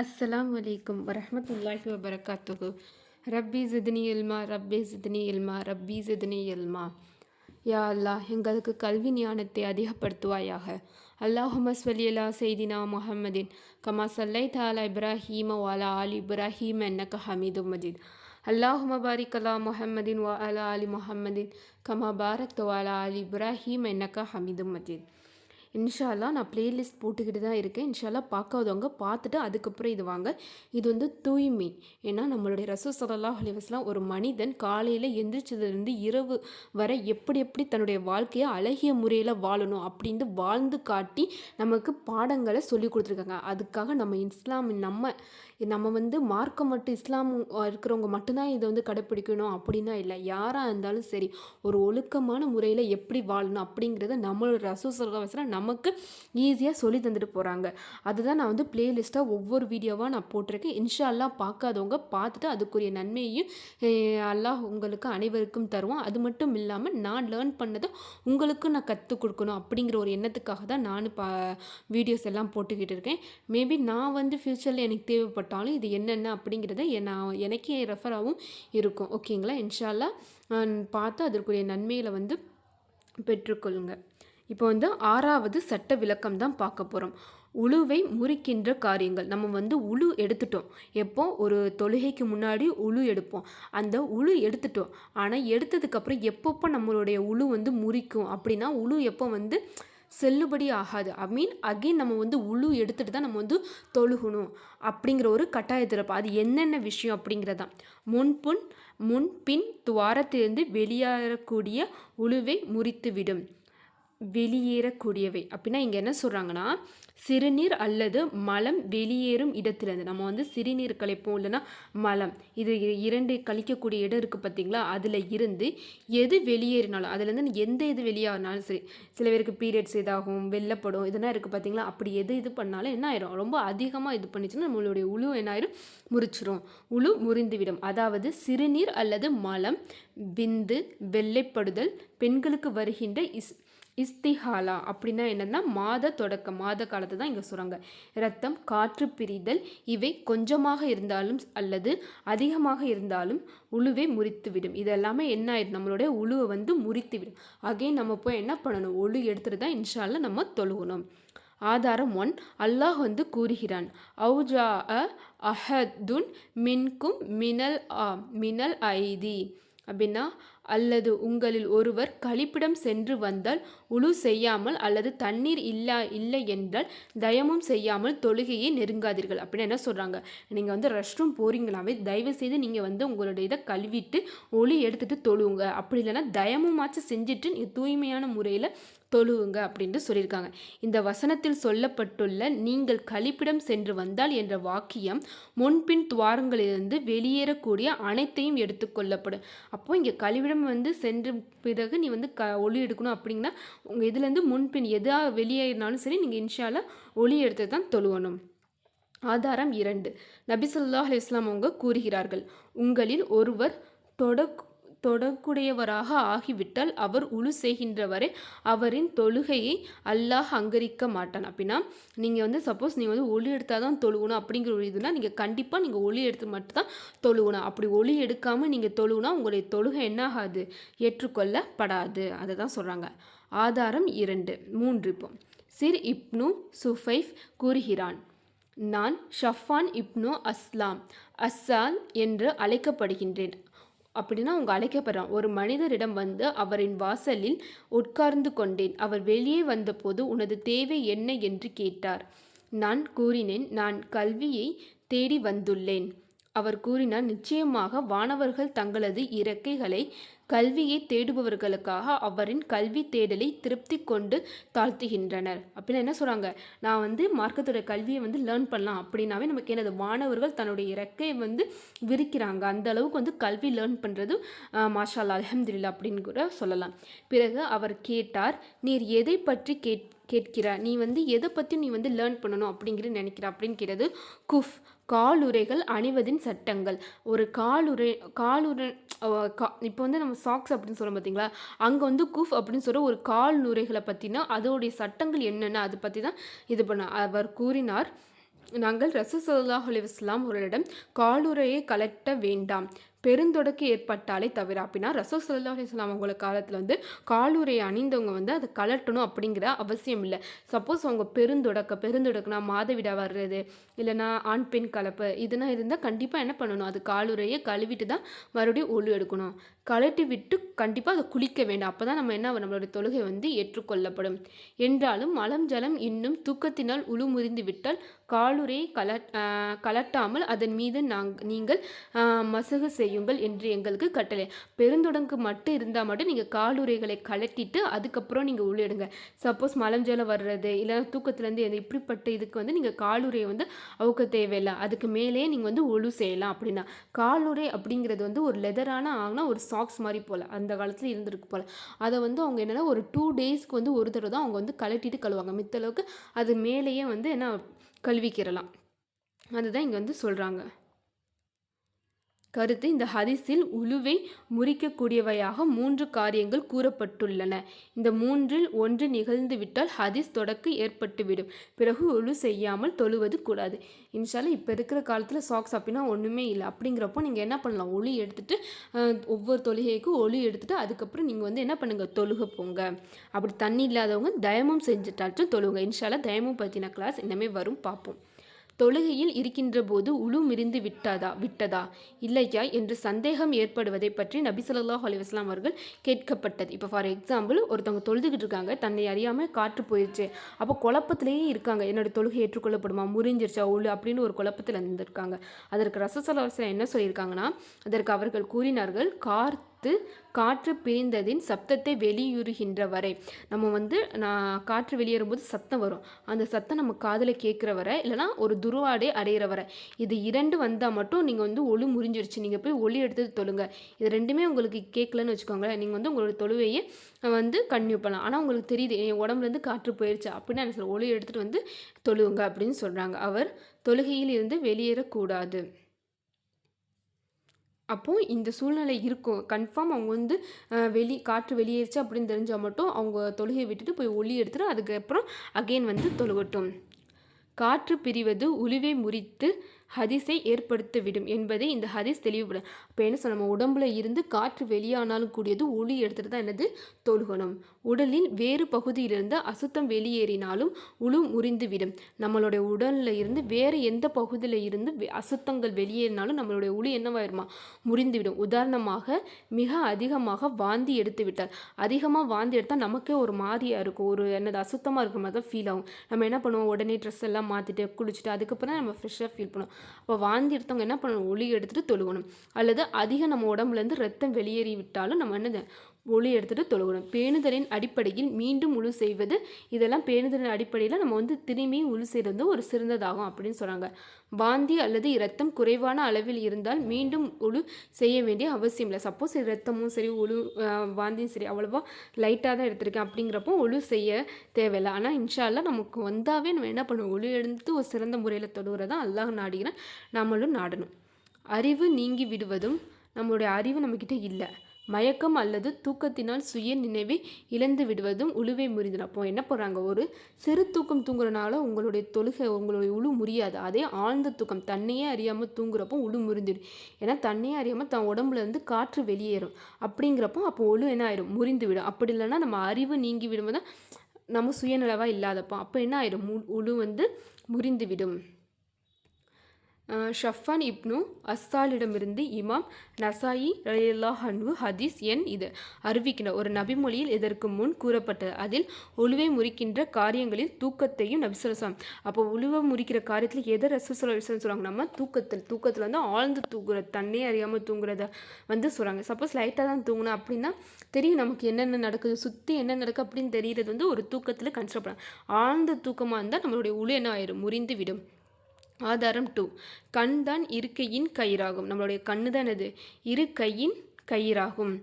அஸ்லாம் அலைக்கும் வரமத்துல்லாஹி வபரகாத்துகு ரப்பி ஜித்னி இல்மா ரப்பி ஜித்னி இல்மா ரப்பி ஜித்னி இல்மா. யா அல்லாஹ் எங்களுக்கு கல்வி ஞானத்தை அதிகப்படுத்துவாயாக. அல்லாஹும வலியலா செய்தினா முஹம்மதின். கமா சல்லை தாலா இப்ராஹீம வாலா ஆலி இப்ராஹீம் என்னக்க ஹமீது மஜீத். அல்லாஹும பாரிக் அலா முஹம்மதின் வா அலா அலி முஹம்மதின். கமா பாரக் வாலா அலி இப்ராஹீம் என்னக்க ஹமீது மஜித். இன்ஷால்லா நான் ப்ளேலிஸ்ட் போட்டுக்கிட்டு தான் இருக்கேன். இன்ஷால்லா பார்க்காதவங்க பார்த்துட்டு அதுக்கப்புறம் இது வாங்க. இது வந்து தூய்மை. ஏன்னா நம்மளுடைய ரசூ சல்லா அலிவாஸ்லாம் ஒரு மனிதன் காலையில் எந்திரிச்சதுலேருந்து இரவு வரை எப்படி எப்படி தன்னுடைய வாழ்க்கையை அழகிய முறையில் வாழணும் அப்படின்ட்டு வாழ்ந்து காட்டி நமக்கு பாடங்களை சொல்லி கொடுத்துருக்காங்க. அதுக்காக நம்ம இஸ்லாமின் நம்ம நம்ம வந்து மார்க்கம் மட்டும் இஸ்லாம் இருக்கிறவங்க மட்டும்தான் இதை வந்து கடைப்பிடிக்கணும் அப்படின்னா இல்லை. யாராக இருந்தாலும் சரி ஒரு ஒழுக்கமான முறையில் எப்படி வாழணும் அப்படிங்கிறத நம்மளோட ரசூ சொல்ல நமக்கு ஈஸியாக சொல்லி தந்துட்டு போகிறாங்க அதுதான் நான் வந்து பிளேலிஸ்ட்டாக ஒவ்வொரு வீடியோவாக நான் போட்டிருக்கேன். இன்ஷால்லாம் பார்க்காதவங்க பார்த்துட்டு அதுக்குரிய நன்மையையும் அல்லாஹ் உங்களுக்கு அனைவருக்கும் தருவோம் அது மட்டும் இல்லாமல் நான் லேர்ன் பண்ணதை உங்களுக்கும் நான் கற்றுக் கொடுக்கணும் அப்படிங்கிற ஒரு எண்ணத்துக்காக தான் நான் பா வீடியோஸ் எல்லாம் போட்டுக்கிட்டு இருக்கேன். மேபி நான் வந்து ஃப்யூச்சரில் எனக்கு தேவைப்பட்டாலும் இது என்னென்ன அப்படிங்கிறத நான் எனக்கே ரெஃபராகவும் இருக்கும். ஓகேங்களா? இன்ஷால்லா பார்த்து அதற்குரிய நன்மையில் வந்து பெற்றுக்கொள்ளுங்க. இப்போ வந்து ஆறாவது சட்ட விளக்கம் தான் பார்க்க போகிறோம் உழுவை முறிக்கின்ற காரியங்கள். நம்ம வந்து உழு எடுத்துட்டோம். எப்போ? ஒரு தொழுகைக்கு முன்னாடி உழு எடுப்போம். அந்த உழு எடுத்துட்டோம். ஆனால் எடுத்ததுக்கப்புறம் எப்பப்போ நம்மளுடைய உழு வந்து முறிக்கும் அப்படின்னா உழு எப்போ வந்து செல்லுபடி ஆகாது. ஐ மீன் அகெயின் நம்ம வந்து உழு எடுத்துகிட்டு தான் நம்ம வந்து தொழுகணும் அப்படிங்கிற ஒரு கட்டாயத்தில் அது என்னென்ன விஷயம் அப்படிங்கிறதான் முன்புண் முன்பின் துவாரத்திலிருந்து வெளியேறக்கூடிய உழுவை முறித்துவிடும். வெளியேறக்கூடியவை. அப்படின்னா இங்கே என்ன சொல்கிறாங்கன்னா சிறுநீர் அல்லது மலம் வெளியேறும் இடத்துலேருந்து நம்ம வந்து சிறுநீர் கழிப்போம் இல்லைன்னா மலம். இது இரண்டு கழிக்கக்கூடிய இடம் இருக்குது பார்த்தீங்களா? அதில் இருந்து எது வெளியேறினாலும் அதுலேருந்து எந்த இது வெளியாகினாலும் சரி சில பேருக்கு பீரியட்ஸ் இதாகும் வெள்ளப்படும் இதெல்லாம் இருக்குது பார்த்தீங்களா? அப்படி எது இது பண்ணாலும் என்ன ஆயிரும்? ரொம்ப அதிகமாக இது பண்ணிச்சுன்னா நம்மளுடைய உழு என்ன ஆயிரும்? முறிச்சிரும். உழு முறிந்துவிடும். அதாவது சிறுநீர் அல்லது மலம் விந்து வெள்ளைப்படுதல் பெண்களுக்கு வருகின்ற இஸ் இஸ்திஹாலா அப்படின்னா என்னென்னா மாத தொடக்கம் மாத காலத்தை தான் இங்கே சொல்கிறாங்க ரத்தம் காற்று பிரிதல் இவை கொஞ்சமாக இருந்தாலும் அல்லது அதிகமாக இருந்தாலும் உழுவை முறித்துவிடும். இது எல்லாமே என்ன ஆயிடும்? நம்மளுடைய உழுவை வந்து முறித்துவிடும். அகைன் நம்ம போய் என்ன பண்ணணும்? ஒழு எடுத்துகிட்டு தான் இன்ஷால்ல நம்ம தொழுகணும். ஆதாரம் ஒன் அல்லாஹ் வந்து கூறுகிறான் அவுஜா அ அஹதுன் மின்கும் மினல் ஆ மினல் ஐதி. அப்படின்னா அல்லது உங்களில் ஒருவர் கழிப்பிடம் சென்று வந்தால் உழு செய்யாமல் அல்லது தண்ணீர் இல்லா இல்லை என்றால் தயமும் செய்யாமல் தொழுகையை நெருங்காதீர்கள். அப்படின்னு என்ன சொல்கிறாங்க நீங்கள் வந்து ரெஸ்ட் ரூம் போகிறீங்களாவே தயவு செய்து நீங்கள் வந்து உங்களுடைய இதை கழுவிட்டு ஒளி எடுத்துகிட்டு தொழுவுங்க அப்படி இல்லைன்னா தயமுமாச்சும் செஞ்சுட்டு தூய்மையான முறையில் தொழுவுங்க அப்படின்ட்டு சொல்லியிருக்காங்க. இந்த வசனத்தில் சொல்லப்பட்டுள்ள நீங்கள் கழிப்பிடம் சென்று வந்தால் என்ற வாக்கியம் முன்பின் துவாரங்களிலிருந்து வெளியேறக்கூடிய அனைத்தையும் எடுத்துக்கொள்ளப்படும் அப்போ இங்கே கழிவிடம் வந்து சென்று பிறகு நீ வந்து க ஒளி எடுக்கணும் அப்படிங்கன்னா உங்கள் இதுலேருந்து முன்பின் எதாக வெளியேறினாலும் சரி நீங்கள் இன்ஷால ஒளி எடுத்து தான் தொழுவணும். ஆதாரம் இரண்டு. நபிசல்லாஹ் இஸ்லாம் அவங்க கூறுகிறார்கள் உங்களில் ஒருவர் தொடக் தொடர்புடையவராக ஆகிவிட்டால் அவர் உழு செய்கின்றவரை. அவரின் தொழுகையை அல்லாஹ் அங்கரிக்க மாட்டான். அப்படின்னா நீங்கள் வந்து சப்போஸ் நீங்கள் வந்து ஒளி எடுத்தால் தான் தொழுகணும் அப்படிங்கிற ஒரு இதுனா நீங்கள் கண்டிப்பாக நீங்கள் ஒளி எடுத்து மட்டும்தான் தொழுகணும். அப்படி ஒளி எடுக்காமல் நீங்கள் தொழுகுனா உங்களுடைய தொழுகை என்ன ஆகாது? ஏற்றுக்கொள்ளப்படாது. அதை தான் சொல்கிறாங்க ஆதாரம் இரண்டு. மூன்று இப்போ. சிர் இப்னு சுஃபைஃப் கூறுகிறான் நான் ஷஃபான் இப்னு அஸ்லாம் அஸ்ஸால் என்று அழைக்கப்படுகின்றேன். அப்படின்னா அவங்க அழைக்கப்படுறான் ஒரு மனிதரிடம் வந்து அவரின் வாசலில் உட்கார்ந்து கொண்டேன். அவர் வெளியே வந்தபோது உனது தேவை என்ன என்று கேட்டார். நான் கூறினேன் நான் கல்வியை தேடி வந்துள்ளேன். அவர் கூறினார் நிச்சயமாக வானவர்கள் தங்களது இறக்கைகளை கல்வியை தேடுபவர்களுக்காக அவரின் கல்வி தேடலை திருப்தி கொண்டு தாழ்த்துகின்றனர். அப்படின்னு என்ன சொல்கிறாங்க நான் வந்து மார்க்கத்தோட கல்வியை வந்து லேர்ன் பண்ணலாம் அப்படின்னாவே நமக்கு எனது மாணவர்கள் தன்னுடைய இறக்கையை வந்து விரிக்கிறாங்க. அந்த அளவுக்கு வந்து கல்வி லேர்ன் பண்ணுறது மாஷால் அலமதுல்லா அப்படின்னு கூட சொல்லலாம். பிறகு அவர் கேட்டார் நீர் எதை பற்றி கேட் கேட்கிறார் நீ வந்து எதை பற்றி நீ வந்து லேர்ன் பண்ணணும் அப்படிங்கிறது நினைக்கிற அப்படின்னு கேட்டது குஃப். காலுரைகள் அணிவதின் சட்டங்கள். ஒரு காலுரை காலுரை இப்போ வந்து நம்ம சாக்ஸ் அப்படின்னு சொல்கிறோம் பார்த்தீங்களா அங்கே வந்து குஃப் அப்படின்னு சொல்கிற ஒரு கால் நுரைகளை பற்றினா அதோடைய சட்டங்கள் என்னென்ன? அதை பற்றி தான் இது பண்ண அவர் கூறினார். நாங்கள் ரசூ ஸல்லல்லாஹு அவர்களிடம் காலுறையை கலட்ட வேண்டாம். பெருந்தொடக்கு ஏற்பட்டாலே தவிர அப்படின்னா ரசூல் சல்லா அலிஸ்லாம் அவங்கள காலத்தில் வந்து காலுரை அணிந்தவங்க வந்து அதை கலட்டணும் அப்படிங்கிற அவசியம் இல்லை. சப்போஸ் அவங்க பெருந்தொடக்க பெருந்தொடக்குனா மாதவிடா வர்றது இல்லைனா ஆண் பெண் கலப்பு இதெல்லாம் இருந்தால் கண்டிப்பாக என்ன பண்ணணும்? அது காலுரையை கழுவிட்டு தான் மறுபடியும் ஒழு எடுக்கணும். கலட்டி விட்டு கண்டிப்பாக அதை குளிக்க வேண்டாம். அப்போ தான் நம்ம என்ன நம்மளுடைய தொழுகை வந்து ஏற்றுக்கொள்ளப்படும். என்றாலும் மலம் ஜலம் இன்னும் தூக்கத்தினால் உழு முறிந்து விட்டால் காலுரையை கல கலட்டாமல் அதன் மீது நாங் நீங்கள் மசகு செய்யுங்கள் என்று எங்களுக்கு கட்டளை. பெருந்தொடங்கு மட்டும் இருந்தால் மட்டும் நீங்கள் காலுரைகளை கலட்டிட்டு அதுக்கப்புறம் நீங்கள் உள்ளிடுங்க சப்போஸ் மலம் ஜலம் வர்றது இல்லை தூக்கத்துலேருந்து எந்த இப்படிப்பட்ட இதுக்கு வந்து நீங்கள் காலுரையை வந்து அவுக்க தேவையில்லை. அதுக்கு மேலேயே நீங்கள் வந்து ஒழு செய்யலாம் அப்படின்னா. காலுரை அப்படிங்கிறது வந்து ஒரு லெதரான ஆகுனா ஒரு சாக்ஸ் மாதிரி போல் அந்த காலத்தில் இருந்திருக்கு போல். அதை வந்து அவங்க என்னென்னா ஒரு டூ டேஸ்க்கு வந்து ஒரு தடவை தான் அவங்க வந்து கலட்டிட்டு கழுவாங்க. மித்தளவுக்கு அது மேலேயே வந்து என்ன கழுவிக்கிறலாம். அதுதான் இங்கே வந்து சொல்கிறாங்க கருத்து இந்த ஹதிஸில் உழுவை முறிக்கக்கூடியவையாக மூன்று காரியங்கள் கூறப்பட்டுள்ளன. இந்த மூன்றில் ஒன்று நிகழ்ந்து விட்டால் ஹதீஸ் தொடக்கு ஏற்பட்டுவிடும். பிறகு உழு செய்யாமல் தொழுவது கூடாது. இன்ஷால இப்போ இருக்கிற காலத்தில் சாக்ஸ் அப்படின்னா ஒன்றுமே இல்லை. அப்படிங்கிறப்போ நீங்கள் என்ன பண்ணலாம்? ஒளி எடுத்துகிட்டு ஒவ்வொரு தொழுகைக்கும் ஒளி எடுத்துகிட்டு அதுக்கப்புறம் நீங்கள் வந்து என்ன பண்ணுங்கள் தொழுக போங்க. அப்படி தண்ணி இல்லாதவங்க தயமும் செஞ்சுட்டாச்சும் தொழுங்க. இன்ஷால தயமும் பற்றின கிளாஸ் இனிமேல் வரும். பார்ப்போம் தொழுகையில் இருக்கின்ற போது உழு மிரிந்து விட்டதா விட்டதா? இல்லையா என்று சந்தேகம் ஏற்படுவதை பற்றி நபி சொல்லாஹ் அலிவாஸ்லாம் அவர்கள் கேட்கப்பட்டது. இப்போ ஃபார் எக்ஸாம்பிள் ஒருத்தவங்க தொழுதுகிட்டு இருக்காங்க தன்னை அறியாமல் காற்று போயிடுச்சு அப்போ குழப்பத்திலேயே இருக்காங்க. என்னோட தொழுகை ஏற்றுக்கொள்ளப்படுமா? முறிஞ்சிருச்சா? உழு அப்படின்னு ஒரு குழப்பத்தில் இருந்திருக்காங்க. அதற்கு ரசசலாஸ்லாம் என்ன சொல்லியிருக்காங்கன்னா அதற்கு அவர்கள் கூறினார்கள் கார் காத்து காற்று பிரிந்ததின் சப்தத்தை வெளியுறுகின்ற வரை நம்ம வந்து நான் காற்று வெளியேறும்போது சத்தம் வரும். அந்த சத்தம் நம்ம காதில் கேட்குற வரை இல்லைனா ஒரு துருவாடை அடையிற வரை இது இரண்டு வந்தால் மட்டும் நீங்கள் வந்து ஒளி முறிஞ்சிருச்சு. நீங்கள் போய் ஒளி எடுத்து தொழுங்க. இது ரெண்டுமே உங்களுக்கு கேட்கலன்னு வச்சுக்கோங்களேன். நீங்கள் வந்து உங்களோட தொழுவையே வந்து கன்யூ பண்ணலாம். ஆனால் உங்களுக்கு தெரியுது என் உடம்புலேருந்து காற்று போயிடுச்சு அப்படின்னு என்ன சொல்ல ஒளி எடுத்துகிட்டு வந்து தொழுவுங்க அப்படின்னு சொல்கிறாங்க அவர் தொழுகையில் இருந்து வெளியேறக்கூடாது. அப்போது இந்த சூழ்நிலை இருக்கும். கன்ஃபார்ம் அவங்க வந்து வெளி காற்று வெளியேறிச்சு அப்படின்னு தெரிஞ்சால் மட்டும் அவங்க தொழுகையை விட்டுட்டு போய் ஒளி எடுத்துட்டு அதுக்கப்புறம் அகெயின் வந்து தொழுகட்டும். காற்று பிரிவது உளிவை முறித்து ஹதிஸை ஏற்படுத்திவிடும் என்பதை இந்த ஹதிஸ் தெளிவுபடும் இப்போ என்ன சொல்ல நம்ம உடம்புல இருந்து காற்று வெளியானாலும் கூடியது ஒளி எடுத்துகிட்டு தான் என்னது? தொழுகணும். உடலில் வேறு பகுதியிலிருந்து அசுத்தம் வெளியேறினாலும் உழு முறிந்துவிடும். நம்மளுடைய உடலில் இருந்து வேறு எந்த பகுதியில் இருந்து அசுத்தங்கள் வெளியேறினாலும் நம்மளுடைய உளி என்னவாயிருமா? முறிந்துவிடும். உதாரணமாக மிக அதிகமாக வாந்தி எடுத்து விட்டால் அதிகமாக வாந்தி எடுத்தால் நமக்கே ஒரு மாதிரியாக இருக்கும். ஒரு என்னது அசுத்தமாக இருக்கிற மாதிரி தான் ஃபீல் ஆகும். நம்ம என்ன பண்ணுவோம்? உடனே ட்ரெஸ் எல்லாம் மாற்றிட்டு குளிச்சுட்டு அதுக்கப்புறம் தான் நம்ம ஃப்ரெஷ்ஷாக ஃபீல் பண்ணுவோம். அப்போ வாந்தி எடுத்தவங்க என்ன பண்ணணும்? ஒளி எடுத்துகிட்டு தொழுகணும். அல்லது அதிகம் நம்ம உடம்புலேருந்து ரத்தம் வெளியேறி விட்டாலும் நம்ம என்னது? ஒளி எடுத்துகிட்டு தொழுகணும். பேணுதலின் அடிப்படையில் மீண்டும் உழு செய்வது இதெல்லாம் பேணுதலின் அடிப்படையில் நம்ம வந்து திரும்பி உழு செய்கிறது ஒரு சிறந்ததாகும் அப்படின்னு சொல்கிறாங்க வாந்தி அல்லது இரத்தம் குறைவான அளவில் இருந்தால் மீண்டும் உழு செய்ய வேண்டிய அவசியம் இல்லை. சப்போஸ் இரத்தமும் சரி உழு வாந்தியும் சரி அவ்வளோவா லைட்டாக தான் எடுத்திருக்கேன் அப்படிங்கிறப்போ உழு செய்ய தேவையில்லை. ஆனால் இன்ஷால்லாம் நமக்கு வந்தாவே நம்ம என்ன பண்ணுவோம்? ஒழு எடுத்து ஒரு சிறந்த முறையில் தொழுகிறதா அல்லாஹ் நாடுகிறேன் நம்மளும் நாடணும். அறிவு நீங்கி விடுவதும் நம்மளுடைய அறிவு நம்மக்கிட்ட இல்லை. மயக்கம் அல்லது தூக்கத்தினால் சுய நினைவை இழந்து விடுவதும் உழுவை முறிதல். அப்போ என்ன பண்ணுறாங்க ஒரு சிறு தூக்கம் தூங்குறனால உங்களுடைய தொழுகை உங்களுடைய உழு முறியாது. அதே ஆழ்ந்த தூக்கம் தண்ணியே அறியாமல் தூங்குறப்போ உழு முறிந்துடும் ஏன்னா தண்ணியே அறியாமல் தன் உடம்புல இருந்து காற்று வெளியேறும். அப்படிங்கிறப்போ அப்போ ஒழு என்ன ஆயிரும்? முறிந்து விடும். அப்படி இல்லைன்னா நம்ம அறிவு நீங்கி விடும்போது நம்ம சுயநலவாக இல்லாதப்போ அப்போ என்ன ஆயிரும்? உழு வந்து முறிந்துவிடும் ஷஃபான் இப்னு அஸ்ஸாலிடமிருந்து இமாம் நசாயி ரலியல்லா ஹன்வு ஹதீஸ் என் இது. அறிவிக்கின்ற ஒரு நபிமொழியில் இதற்கு முன் கூறப்பட்டது. அதில் உழுவை முறிக்கின்ற காரியங்களில் தூக்கத்தையும் நபிசுலம் அப்போ உழுவை முறிக்கிற காரியத்தில் எதை ரசூசல சொல்லுவாங்க நம்ம தூக்கத்தில் தூக்கத்தில் வந்து ஆழ்ந்து தூங்குற தண்ணே அறியாமல் தூங்குறத வந்து சொல்கிறாங்க சப்போஸ் லைட்டாக தான் தூங்கணும் அப்படின்னா தெரியும் நமக்கு என்னென்ன நடக்குது சுற்றி என்ன நடக்குது அப்படின்னு தெரிகிறது வந்து ஒரு தூக்கத்தில் கன்சிடர் பண்ணலாம். ஆழ்ந்த தூக்கமாக இருந்தால் நம்மளுடைய உழு என்ன ஆயிரும்? முறிந்து விடும். ஆதாரம் டூ கண் தான் இருக்கையின் கயிறாகும். நம்மளுடைய கண்ணு தான் அது இரு கையின் கயிறாகும்.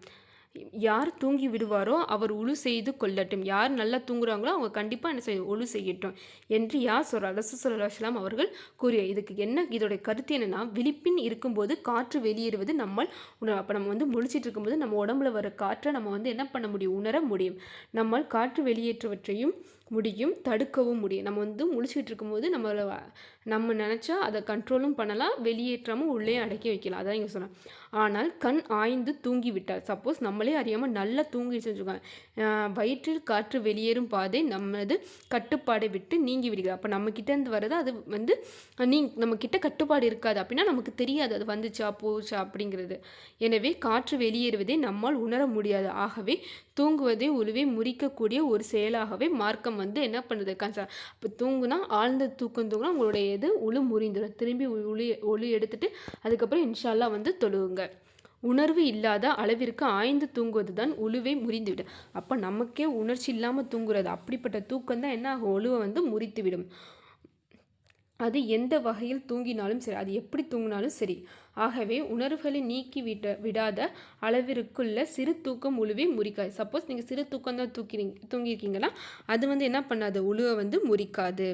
யார் தூங்கி விடுவாரோ அவர் உழு செய்து கொள்ளட்டும். யார் நல்லா தூங்குறாங்களோ அவங்க கண்டிப்பாக என்ன செய்ய ஒழு செய்யட்டும் என்று யார் சொல்கிறார் அரசு சொல்லலாம் அவர்கள் கூறிய இதுக்கு என்ன இதோடைய கருத்து என்னென்னா விழிப்பின் இருக்கும்போது காற்று வெளியேறுவது நம்மால் உணர் அப்போ நம்ம வந்து முழிச்சிட்டு இருக்கும்போது நம்ம உடம்புல வர காற்றை நம்ம வந்து என்ன பண்ண முடியும்? உணர முடியும். நம்மால் காற்று வெளியேற்றவற்றையும் முடியும் தடுக்கவும் முடியும். நம்ம வந்து முழிச்சிட்டு இருக்கும்போது நம்மளை நம்ம நினச்சா அதை கண்ட்ரோலும் பண்ணலாம் வெளியேற்றாமல் உள்ளே அடக்கி வைக்கலாம். அதான் இங்கே சொன்னேன். ஆனால் கண் ஆய்ந்து தூங்கி விட்டால் சப்போஸ் நம்மளே அறியாமல் நல்லா தூங்கிடுச்சு வச்சுக்கோங்க. வயிற்றில் காற்று வெளியேறும் பாதை நமது கட்டுப்பாடை விட்டு நீங்கி விடுகிறது. அப்போ நம்மக்கிட்டேருந்து வர்றது அது வந்து நீ நம்மக்கிட்ட கட்டுப்பாடு இருக்காது அப்படின்னா நமக்கு தெரியாது அது வந்துச்சா போச்சா அப்படிங்கிறது. எனவே காற்று வெளியேறுவதை நம்மால் உணர முடியாது. ஆகவே தூங்குவதை உழுவை முறிக்கக்கூடிய ஒரு செயலாகவே மார்க்கம் வந்து என்ன பண்ணுறது கன்சா இப்போ தூங்குனா ஆழ்ந்த தூக்கம் தூங்குனா உங்களுடைய இது உழு முறிந்துடும் திரும்பி ஒளி ஒளி எடுத்துட்டு அதுக்கப்புறம் இன்ஷால்லா வந்து தொழுவுங்க. உணர்வு இல்லாத அளவிற்கு ஆய்ந்து தூங்குவது தான் உழுவை முறிந்துவிடும். அப்போ நமக்கே உணர்ச்சி இல்லாமல் தூங்குறது அப்படிப்பட்ட தூக்கம் தான் என்ன ஆகும்? ஒழுவை வந்து முறித்துவிடும். அது எந்த வகையில் தூங்கினாலும் சரி அது எப்படி தூங்கினாலும் சரி. ஆகவே உணர்வுகளை நீக்கி விட விடாத அளவிற்குள்ள சிறு தூக்கம் உழுவே முறிக்காது. சப்போஸ் நீங்கள் சிறு தூக்கம் தான் தூக்கிறீங்க தூங்கியிருக்கீங்கன்னா அது வந்து என்ன பண்ணாது? உழுவை வந்து முறிக்காது.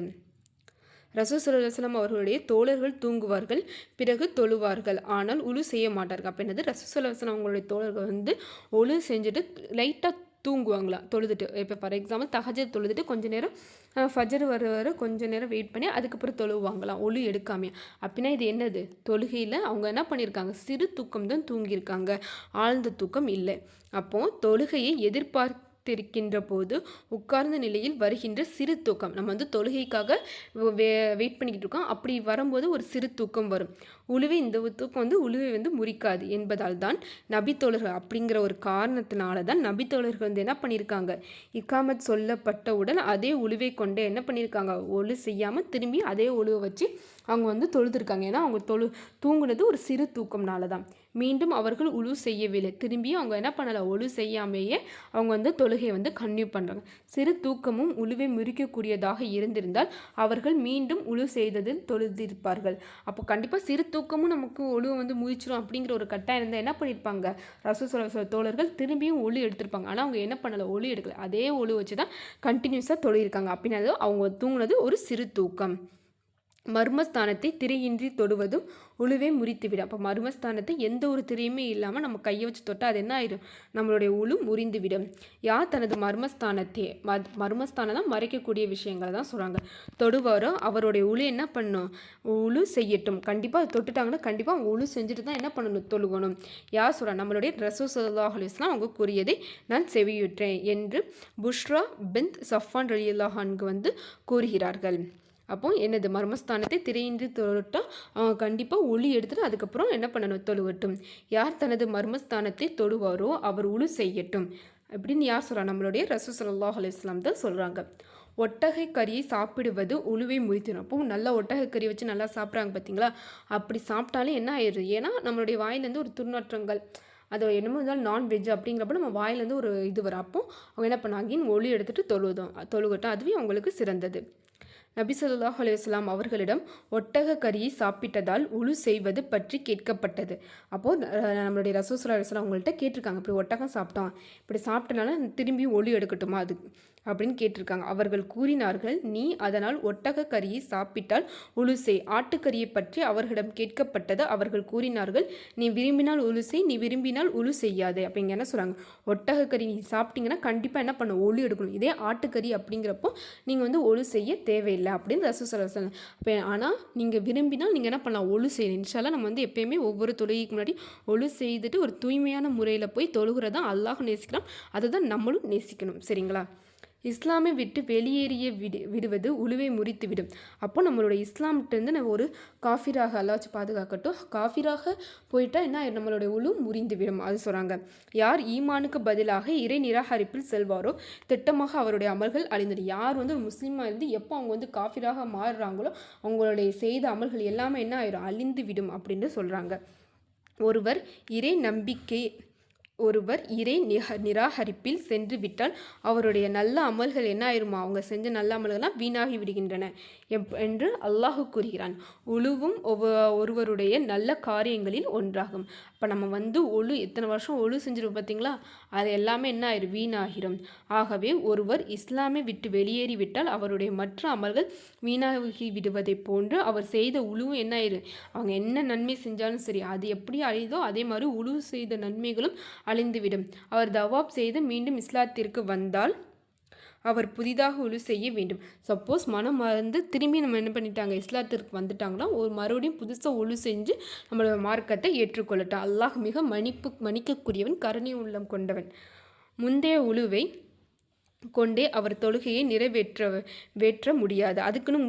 ரசூசலம் அவர்களுடைய தோழர்கள் தூங்குவார்கள் பிறகு தொழுவார்கள். ஆனால் உழு செய்ய மாட்டார்கள். அப்போ என்னது? ரசூசலம் அவங்களுடைய தோழர்கள் வந்து ஒழு செஞ்சுட்டு லைட்டாக தூங்குவாங்களாம் தொழுதுட்டு. இப்போ ஃபார் எக்ஸாம்பிள் தகஜர் தொழுதுட்டு கொஞ்சம் நேரம் ஃபஜர் வர வர கொஞ்சம் நேரம் வெயிட் பண்ணி அதுக்கப்புறம் தொழுவாங்களாம் ஒளி எடுக்காமே. அப்படின்னா இது என்னது? தொழுகையில் அவங்க என்ன பண்ணியிருக்காங்க சிறு தூக்கம் தான் தூங்கியிருக்காங்க. ஆழ்ந்த தூக்கம் இல்லை. அப்போது தொழுகையை எதிர்பார்க்க காத்திருக்கின்ற போது உட்கார்ந்த நிலையில் வருகின்ற சிறு தூக்கம். நம்ம வந்து தொழுகைக்காக வே வெயிட் பண்ணிக்கிட்டு இருக்கோம். அப்படி வரும்போது ஒரு சிறு தூக்கம் வரும். உழுவை இந்த தூக்கம் வந்து உழுவை வந்து முறிக்காது என்பதால் தான் நபித்தோழர்கள் அப்படிங்கிற ஒரு காரணத்தினால தான் நபித்தோழர்கள் வந்து என்ன பண்ணியிருக்காங்க? இக்காமத் சொல்லப்பட்டவுடன் அதே உழுவை கொண்டு என்ன பண்ணியிருக்காங்க? ஒழு செய்யாமல் திரும்பி அதே ஒழுவை வச்சு அவங்க வந்து தொழுதுருக்காங்க. ஏன்னா அவங்க தொழு தூங்குனது ஒரு சிறு தூக்கம்னால தான். மீண்டும் அவர்கள் உழு செய்யவில்லை. திரும்பியும் அவங்க என்ன பண்ணலை? ஒழு செய்யாமையே அவங்க வந்து தொழுகையை வந்து கன்னியூ பண்ணுறாங்க சிறு தூக்கமும் உழுவை முறிக்கக்கூடியதாக இருந்திருந்தால் அவர்கள் மீண்டும் உழு செய்ததில் தொழுதிருப்பார்கள். அப்போ கண்டிப்பாக சிறு தூக்கமும் நமக்கு ஒழுவை வந்து முறிச்சிடும் அப்படிங்கிற ஒரு கட்டாயம் இருந்தால் என்ன பண்ணியிருப்பாங்க ரசூ சொல்ல தோழர்கள் திரும்பியும் ஒளி எடுத்திருப்பாங்க. ஆனால் அவங்க என்ன பண்ணலை? ஒளி எடுக்கல. அதே ஒளி வச்சு தான் கண்டினியூஸாக தொழிலிருக்காங்க அப்படின்னாலும் அவங்க தூங்குனது ஒரு சிறு தூக்கம். மர்மஸ்தானத்தை திரையின்றி தொடுவதும் உழுவே முறித்துவிடும். அப்போ மர்மஸ்தானத்தை எந்த ஒரு திரையுமே இல்லாமல் நம்ம கையை வச்சு தொட்டால் அது என்ன ஆயிடும் நம்மளுடைய உழு முறிந்துவிடும். யார் தனது மர்மஸ்தானத்தை? மர்மஸ்தானம் தான் மறைக்கக்கூடிய விஷயங்களை தான் சொல்கிறாங்க தொடுவாரோ அவருடைய உழு என்ன பண்ணும்? உழு செய்யட்டும். கண்டிப்பாக தொட்டுட்டாங்கன்னா கண்டிப்பாக அவங்க உழு செஞ்சுட்டு தான் என்ன பண்ணணும்? தொழுகணும். யார் சொல்கிறா நம்மளுடைய ரசூ அவங்க கூறியதை நான் செவியுற்றேன் என்று புஷ்ரா பிந்த் சஃபான் ரலியுல்லாஹான்கு வந்து கூறுகிறார்கள். அப்போ என்னது மர்மஸ்தானத்தை திரையின்றி தொட்டால் அவங்க கண்டிப்பாக ஒளி எடுத்துட்டு அதுக்கப்புறம் என்ன பண்ணணும்? தொழுவட்டும். யார் தனது மர்மஸ்தானத்தை தொழுவாரோ அவர் உழு செய்யட்டும். அப்படின்னு யார் சொல்கிறா நம்மளுடைய ரசூ சல்லாஹ் அலுவலாம் தான் சொல்கிறாங்க ஒட்டகை கறியை சாப்பிடுவது உழுவை முறித்திடும் அப்போ நல்லா ஒட்டகை கறி வச்சு நல்லா சாப்பிட்றாங்க பார்த்தீங்களா அப்படி சாப்பிட்டாலே என்ன ஆயிடுது? ஏன்னா நம்மளுடைய வாயிலேருந்து ஒரு துர்நாற்றங்கள் அது என்னமோ இருந்தாலும் நான்வெஜ் அப்படிங்கிறப்ப நம்ம வாயிலேருந்து ஒரு இது வரும். அப்போ அவங்க என்ன பண்ணாங்கன்னு ஒளி எடுத்துகிட்டு தொழுதும் தொழுகட்டும். அதுவே அவங்களுக்கு சிறந்தது. நபி சொல்லாஹ் அலுவலாம் அவர்களிடம் ஒட்டக கறியை சாப்பிட்டதால் உழு செய்வது பற்றி கேட்கப்பட்டது. அப்போது நம்மளுடைய ரசூசுல்லா அலுவலாம் அவங்கள்ட்ட கேட்டிருக்காங்க. இப்படி ஒட்டகம் சாப்பிட்டோம் இப்படி சாப்பிட்டனால திரும்பி ஒளி எடுக்கட்டுமா? அது அப்படின்னு கேட்டிருக்காங்க. அவர்கள் கூறினார்கள் நீ அதனால் ஒட்டக கறியை சாப்பிட்டால் உலுசை. ஆட்டுக்கறியை பற்றி அவர்களிடம் கேட்கப்பட்டது அவர்கள் கூறினார்கள் நீ விரும்பினால் உலுசை நீ விரும்பினால் உழு செய்யாது அப்படிங்க என்ன சொல்கிறாங்க ஒட்டக கறி நீ சாப்பிட்டீங்கன்னா கண்டிப்பாக என்ன பண்ண ஒளி எடுக்கணும். இதே ஆட்டுக்கறி அப்படிங்கிறப்போ நீங்கள் வந்து ஒழு செய்ய தேவையில்லை அப்படின்னு ரசூ சொல்ல சொன்னாங்க. அப்போ ஆனால் நீங்கள் விரும்பினால் நீங்கள் என்ன பண்ணலாம்? ஒழு செய்யணும். இன்ஷால்லாம் நம்ம வந்து எப்பயுமே ஒவ்வொரு தொழுகைக்கு முன்னாடி ஒழு செய்துட்டு ஒரு தூய்மையான முறையில் போய் தொழுகிறதான் அல்லாஹ் நேசிக்கலாம். அதை தான் நம்மளும் நேசிக்கணும். சரிங்களா? இஸ்லாமை விட்டு வெளியேறிய விடு விடுவது உழுவை முறித்துவிடும். அப்போ நம்மளோட இஸ்லாம்கிட்டேருந்து நம்ம ஒரு காஃபிராக அல்லாச்சு பாதுகாக்கட்டும். காஃபிராக போயிட்டால் என்ன நம்மளுடைய உழு முறிந்துவிடும். அது சொல்கிறாங்க யார் ஈமானுக்கு பதிலாக இறை நிராகரிப்பில் செல்வாரோ திட்டமாக அவருடைய அமல்கள் அழிந்துடும் யார் வந்து முஸ்லீமாக இருந்து எப்போ அவங்க வந்து காஃபிராக மாறுறாங்களோ அவங்களுடைய செய்த அமல்கள் எல்லாமே என்ன ஆயிரும்? அழிந்து விடும் அப்படின்னு சொல்கிறாங்க ஒருவர் இறை நம்பிக்கை ஒருவர் இறை நிக நிராகரிப்பில் சென்று விட்டால் அவருடைய நல்ல அமல்கள் என்ன ஆயிருமா அவங்க செஞ்ச நல்ல அமல்கள்லாம் வீணாகி விடுகின்றன என்று அல்லாஹு கூறுகிறான். உழுவும் ஒருவருடைய நல்ல காரியங்களில் ஒன்றாகும். இப்போ நம்ம வந்து ஒழு எத்தனை வருஷம் ஒழு செஞ்சிருவோம் பார்த்தீங்களா அது எல்லாமே என்ன ஆயிரும் வீணாகிரும். ஆகவே ஒருவர் இஸ்லாமை விட்டு வெளியேறி விட்டால் அவருடைய மற்ற அமல்கள் வீணாகி விடுவதை போன்று அவர் செய்த உழுவும் என்ன ஆயிரும் அவங்க என்ன நன்மை செஞ்சாலும் சரி அது எப்படி அழிதோ அதே மாதிரி உழுவு செய்த நன்மைகளும் அழிந்துவிடும். அவர் தவாப் செய்து மீண்டும் இஸ்லாத்திற்கு வந்தால் அவர் புதிதாக உழு செய்ய வேண்டும். சப்போஸ் மனம் மறந்து திரும்பி நம்ம என்ன பண்ணிட்டாங்க? இஸ்லாத்திற்கு வந்துட்டாங்கன்னா ஒரு மறுபடியும் புதுசாக உழு செஞ்சு நம்மளோட மார்க்கத்தை ஏற்றுக்கொள்ளட்டும். அல்லாஹ் மிக மன்னிப்பு மன்னிக்கக்கூடியவன் கருணை உள்ளம் கொண்டவன். முந்தைய உழுவை கொண்டே அவர் தொழுகையை நிறைவேற்ற வேற்ற முடியாது. அதுக்குன்னு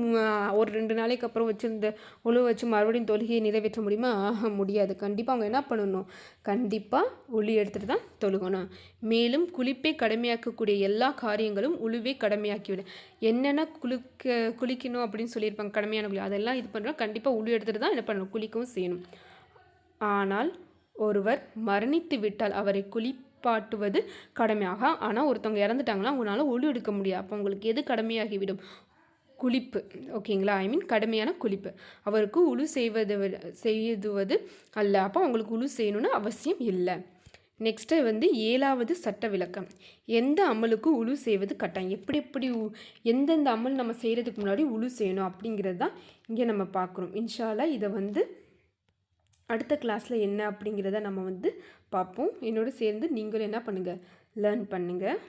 ஒரு ரெண்டு நாளைக்கு அப்புறம் வச்சுருந்த உழு வச்சு மறுபடியும் தொழுகையை நிறைவேற்ற முடியுமா? ஆக முடியாது. கண்டிப்பாக அவங்க என்ன பண்ணணும்? கண்டிப்பாக ஒளி எடுத்துகிட்டு தான் தொழுகணும். மேலும் குளிப்பை கடமையாக்கக்கூடிய எல்லா காரியங்களும் உழுவே கடமையாக்கிவிடும் என்னென்ன குளிக்க குளிக்கணும் அப்படின்னு சொல்லியிருப்பாங்க கடமையான குளி அதெல்லாம் இது பண்ணுறோம் கண்டிப்பாக உழு எடுத்துகிட்டு தான் என்ன பண்ணணும்? குளிக்கவும் செய்யணும். ஆனால் ஒருவர் மரணித்து விட்டால் அவரை குளி பாட்டுவது கடமையாக. ஆனால் ஒருத்தவங்க இறந்துட்டாங்கன்னா உங்களால் ஒளி எடுக்க முடியாது. அப்போ உங்களுக்கு எது கடமையாகிவிடும்? குளிப்பு. ஓகேங்களா? ஐ மீன் கடுமையான குளிப்பு. அவருக்கு உழு செய்வது செய்துவது அல்ல. அப்போ அவங்களுக்கு உழு செய்யணும்னு அவசியம் இல்லை. நெக்ஸ்ட்டு வந்து ஏழாவது சட்ட விளக்கம். எந்த அமலுக்கு உழு செய்வது கட்டாயம்? எப்படி எப்படி எந்தெந்த அமல் நம்ம செய்கிறதுக்கு முன்னாடி உழு செய்யணும் அப்படிங்கிறது தான் இங்கே நம்ம பார்க்குறோம். இன்ஷாலாக இதை வந்து அடுத்த கிளாஸில் என்ன அப்படிங்கிறத நம்ம வந்து பார்ப்போம். என்னோடு சேர்ந்து நீங்களும் என்ன பண்ணுங்கள் லேர்ன் பண்ணுங்கள்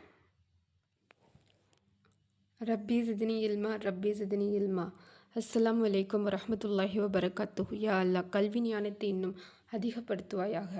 ரப்பி சிதினி இல்மா ரப்பி சிதினி இல்மா. அஸ்லாம் வலைக்கம் வரமத்துல்லாஹி வபரகாத்து யா அல்லா கல்வி ஞானத்தை இன்னும் அதிகப்படுத்துவாயாக.